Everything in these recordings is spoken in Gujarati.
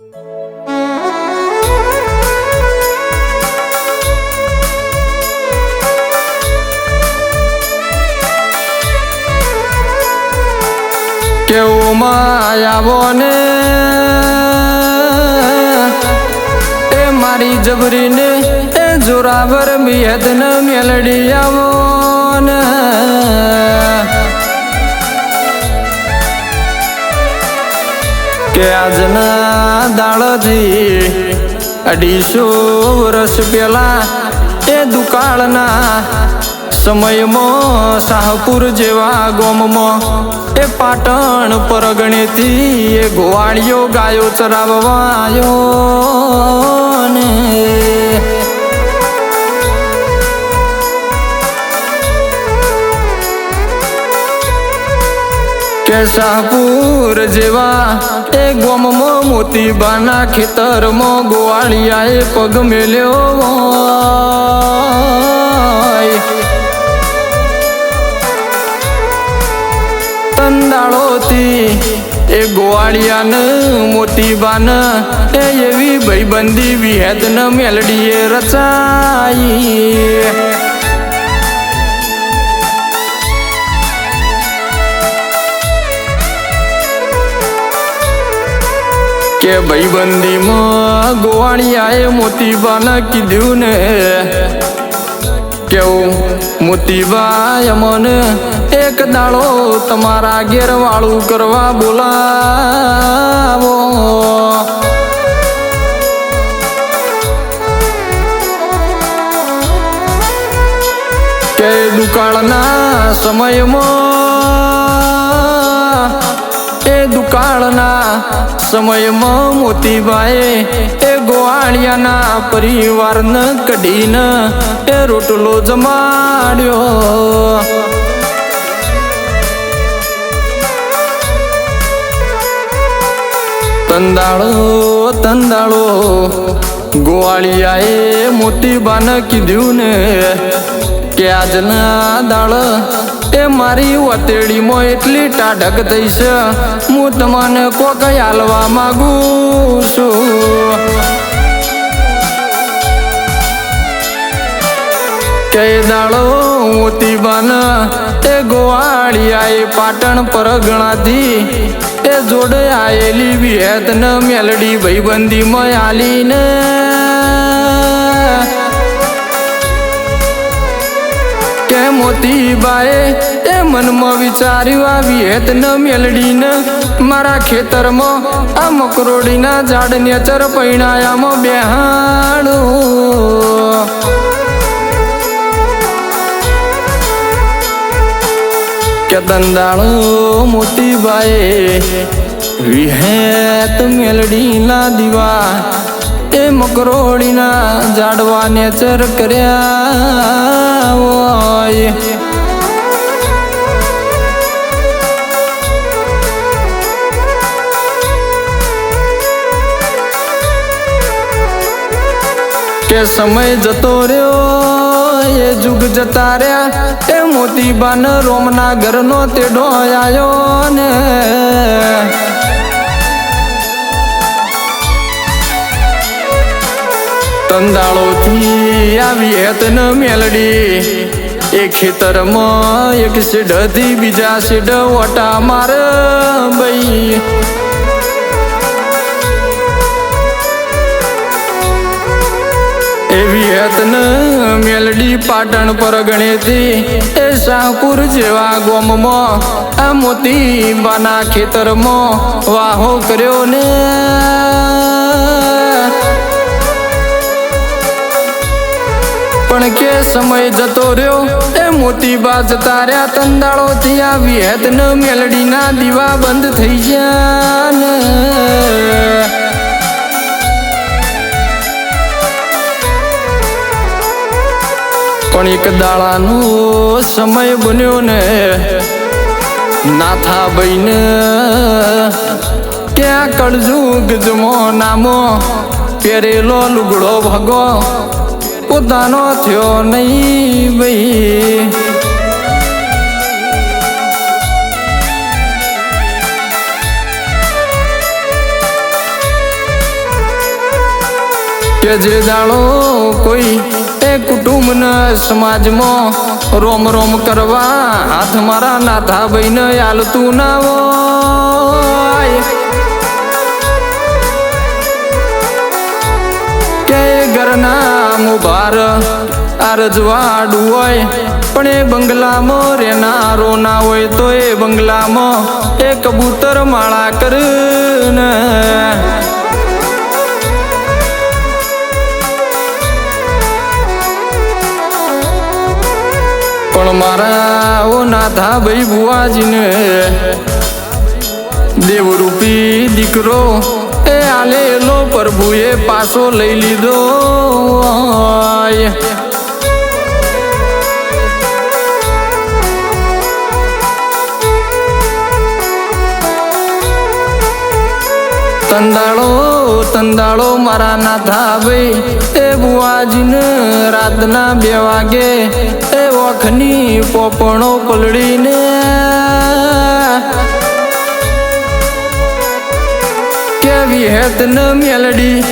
કેવું માયાવો ને? એ મારી જબરીને એ જોરાવર મિયદન મેલડી આવો. કે આજના દાળજી અઢીસો વર્ષ પેલા એ દુકાળના સમયમાં શાહપુર જેવા ગોમમાં એ પાટણ પરગણેથી એ ગોવાળીઓ ગાયો ચરાવવા આવ્યો ને. કે જેવા એ ગોમમાં મોતીબાના ખેતરમાં ગોવાળિયાએ પગ મેલ્યો તંદાળોતી એ ગોવાળિયાને મોતીબાન એ એવી ભાઈબંધી વિહેતન મેલડીએ રચાઈ કે ભાઈબંધીમાં ગોવાળિયાએ મોતીબાને કીધું ને. કેવું? મોતીબાઈ મને એક દાડો તમારા ઘેરવાળું કરવા બોલાવો. કે દુકાળના સમયમાં એ દુકાળના સમયમાં મોતીભાઈ એ ગોવાળિયાના પરિવારને કઢીને એ રોટલો જમાડ્યો. તંદાળો તંદાળો, ગોવાળિયાએ મોતીબાને કીધું ને કે આજના દાળ, એ મારી વતેડીમાં એટલી ટાઢક થઈ હું તમને કોક હાલવા માંગુ છું. કે દાળો મોતીબાન એ ગોવાળિયા પાટણ પરગણાથી એ જોડે આયેલી વિહેતન મેલડી ભાઈબંધીમાં આલીને મોતીબાએ એ મનમાં વિચાર્યું આવી હેત ન મેલડીને. મારા ખેતરમાં આ મકરોડીના ઝાડને ચર પૈણાયામાં બેહાણું. કે દંદાળો મોતીબાએ વિહેત મેલડીના દીવા એ મકરોળીના ઝાડવાને ચર કર્યા હોય. કે સમય જતો રહ્યો, એ જુગ જતા રહ્યા. એ મોતીબાન રોમના ઘરનો તેડો આયો ને. તંદાળોથી આવી હેતન મેલડી. એ ખેતરમાં એક સીડથી બીજા સીડ ઓટા માર ભાઈ. એવી હેતન મેલડી પાટણ પર ગણેતી. એ શાહપુર જેવા ગોમમાં આ મોતી બાના ખેતરમાં વાહો કર્યો ને. પણ કે સમય જતો રહ્યો. એ મોતી બા જતા રહ્યા તંદાળો થી આવી હેતન મેલડીના દીવા બંધ થઈ ગયા ને પણ એક દાડાનો સમય બન્યો ને નાથા બઈને ક્યાં કળજુ ગજમો નામો પહેરેલો લુગડો ભગો. પોતાનો થયો નહીં ભાઈ. કે જે દાડો કોઈ એ કુટુંબના સમાજમાં રોમ રોમ કરવા હાથ મારા નાથા ભાઈને આલતું ના ઘરના મુભાર આ હોય, પણ એ બંગલામાં રહેનારો ના હોય તો એ બંગલામાં એ કબૂતર માળા કરને. પણ મારા ઓ નાથા ભાઈ બુવાજીને દેવરૂપી દીકરો એ આલેલો પ્રભુએ પાછો લઈ લીધો. તંદાળો તંદાળો મારા નાથા ભાઈ. એ બુઆજીને રાતના બે વાગે એ વખની પોપણો પલડીને કેવી હેત ન મેલડી.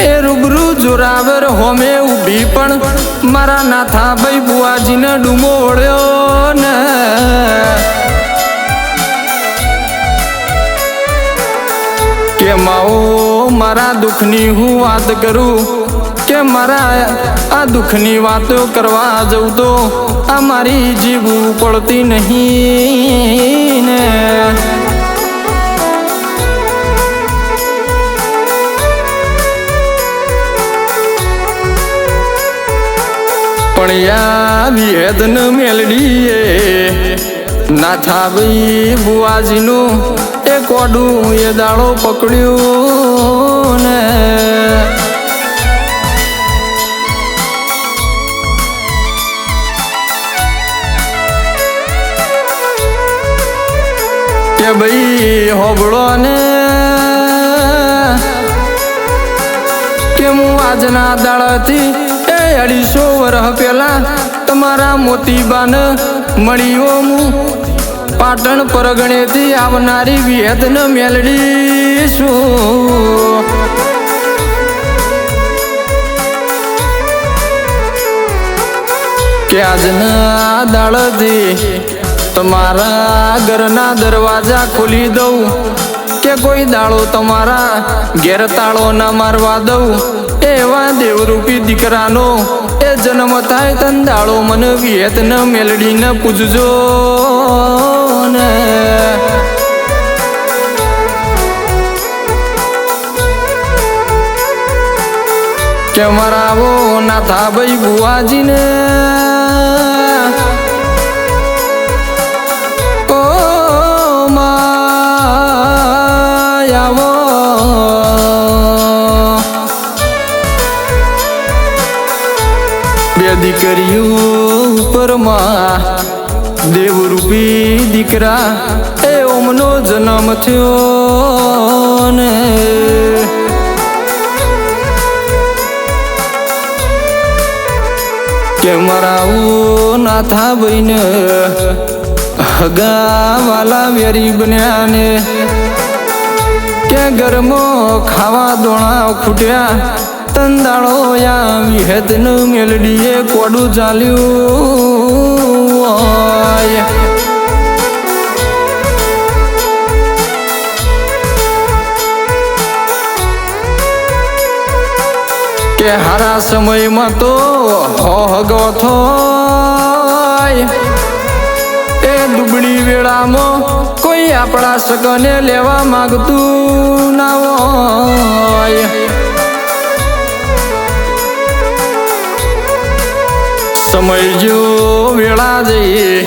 એ રૂબરૂ જોરાવર હોમે ઊભી પણ મારા નાથા ભાઈ બુવાજીને ડૂમો ને. કે માઓ મારા દુઃખની હું વાત કરું? કે મારા આ દુઃખની વાતો કરવા જઉં તો? આ મારી જીવ પડતી નહીં ને. પણ યા ન મેલડીએ. નાથા ભાઈ બુવાજીનું એ કોડું એ દાડો પકડ્યું ને. કે ભાઈ હોબળો ને. કે હું આજના દાડાથી અઢીસો વર્ષ પહેલા તમારા મોતીબાન મળ્યો હું પાટણ પરગણેથી આવનારી વિહતન મેલડી છું કે આજના દાડથી તમારા ઘરના દરવાજા ખોલી દઉં. કે કોઈ દાળો તમારા? ઘેર તાળો ના મારવા દઉં. એવા દેવરૂપી દીકરાનો એ જન્મ થાય તન દાળો મને વિયત ન મેલડી ન પૂજજો ને. કે મારા આવો નાથા ભાઈ બુવાજીને? દીકરીઓ ઉપરમાં દેવરૂપી દીકરા, એ ઓમનો જન્મ થયો ને. કે મરાવું નાથા બહીને હગા વાલા વેરી બન્યા ને. કે ઘરમાં ખાવા દોણા ખૂટ્યા તંદાળો યા વિહેત ન મેલડીએ કોડું ચાલ્યું કે હારા સમયમાં તો હોગો થોય એ દુબળી વેળામાં કોઈ આપણા સગને લેવા માંગતું ના હોય. સમય જો વેળા જઈએ.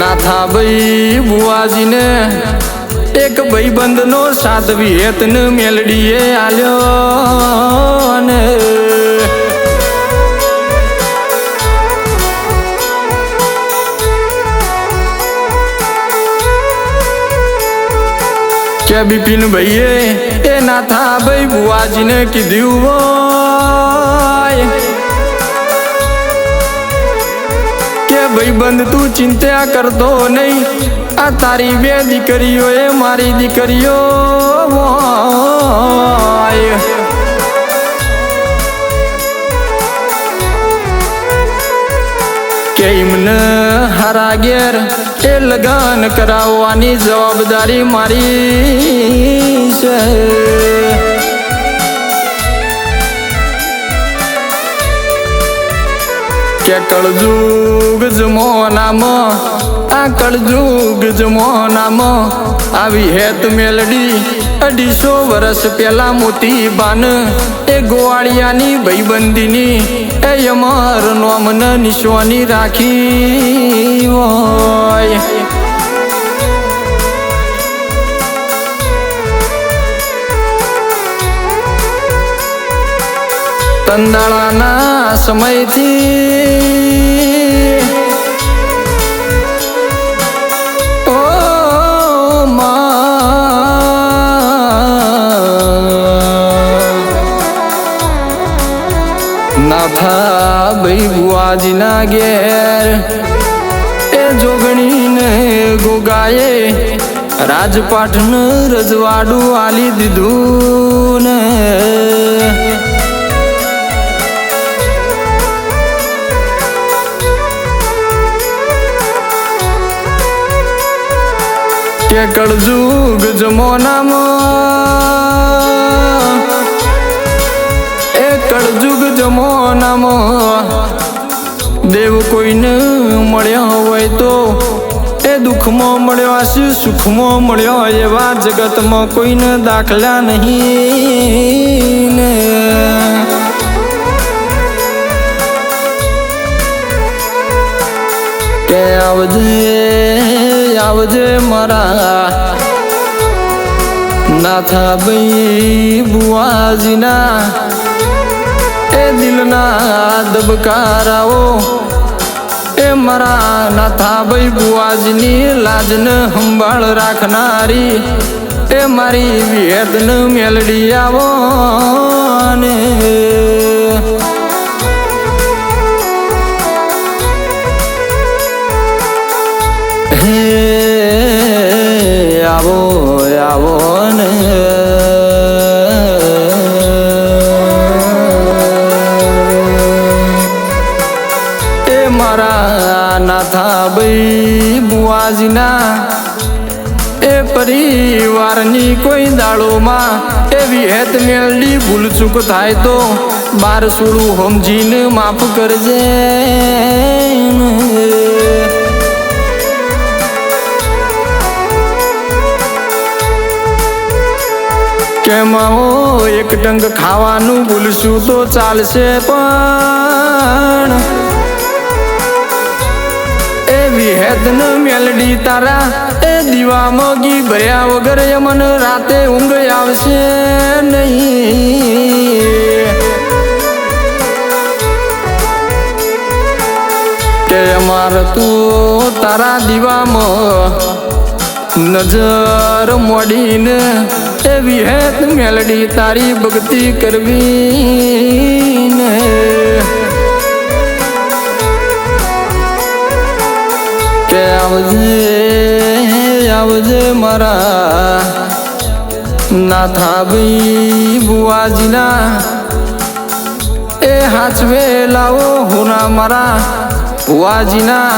નાથા ભાઈ બુવાજીને એક ભાઈબંધનો સાધવી હેતન મેલડીએ આલ્યો ને કે બિપિન ભાઈએ. એ નાથા ભાઈ બુવાજીને કીધું હોય. ભાઈબંધ તું ચિંતા કરતો નહીં. આ તારી બે દીકરીઓ, એ મારી દીકરીઓ. કે એમને હારા ઘેર એ લગાન કરાવવાની જવાબદારી મારી છે? કે કળજુગ જમોનામાં આ કળજુગ જમોનામાં આવી હેત મેલડી અઢીસો વર્ષ પેલા મોતી બાન. એ ગોવાળિયાની ભાઈબંધીની એ યમર નોમન નિશ્વાની રાખી હોય. તંદાળાના સમયથી ઓ નાથા ઘેર એ જોગણીને ગોગાએ રાજપાટનું રજવાડું આલી દીધું ને. કે કળજુગ જમોનામાં એ કળજુગ જમોનામાં દેવ કોઈને મળ્યો હોય તો એ દુઃખમાં મળ્યો હશે સુખમાં મળ્યો એવા જગતમાં કોઈને દાખલા નહીં કે આવજે આવજે મારા. નાથા ભાઈ બુઆજીના. એ દિલના દબકારાઓ એ મારા નાથા ભાઈ બુઆજીની લાજને સંભાળ રાખનારી. એ મારી વેદન મેલડી આવો ને. દાડોમાં એવી હેત મેળડી ભૂલ ચૂક થાય તો બાર સોળું સમજીને માફ કરજે કેમ હો એક ટંક ખાવાનું ભૂલશું તો ચાલશે પણ. એ વિહેદન મેલડી તારા દીવા મગી ભર્યા વગર યમન રાતે ઊંઘ આવશે નહીં. કે અમાર તું તારા દીવામાં નજર મોડીને એવી હેત મેલડી તારી ભક્તિ કરવી કે આવજે આવજે મારા. નાથા ભાઈ બુઆજીના એ હાચવે લાવો હુના મારા. બુઆજીના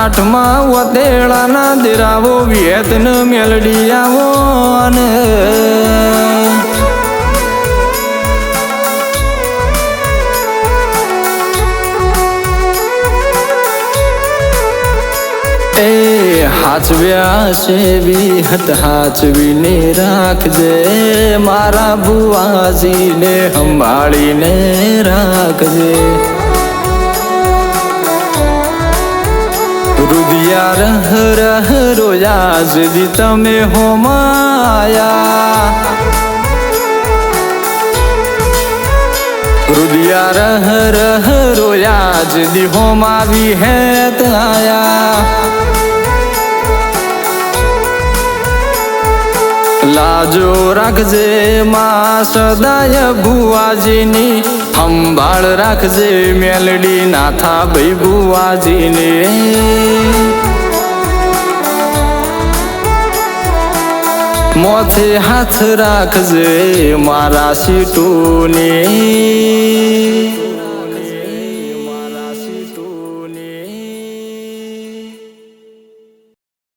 આઠમા વતેડાના દેરાવો વિયતન મેલડી આવો ને એ હાચવ્યા સેવી હત હાચવીને રાખજે. મારા બુવાજીને સંભાળીને રાખજે. રુદિયા રહ રહ રોયા સુધી તમે હોમાયા રુદિયા રહ રહ રોયા જદી હોમાવી હેત આયા લાજો રાખજે માં સદાય ભુવાજીની સંભાળ રાખજે મેલડી નાથા ભાઈ ભુવાજીને મોથે હાથ રાખજે મારા સીટુની.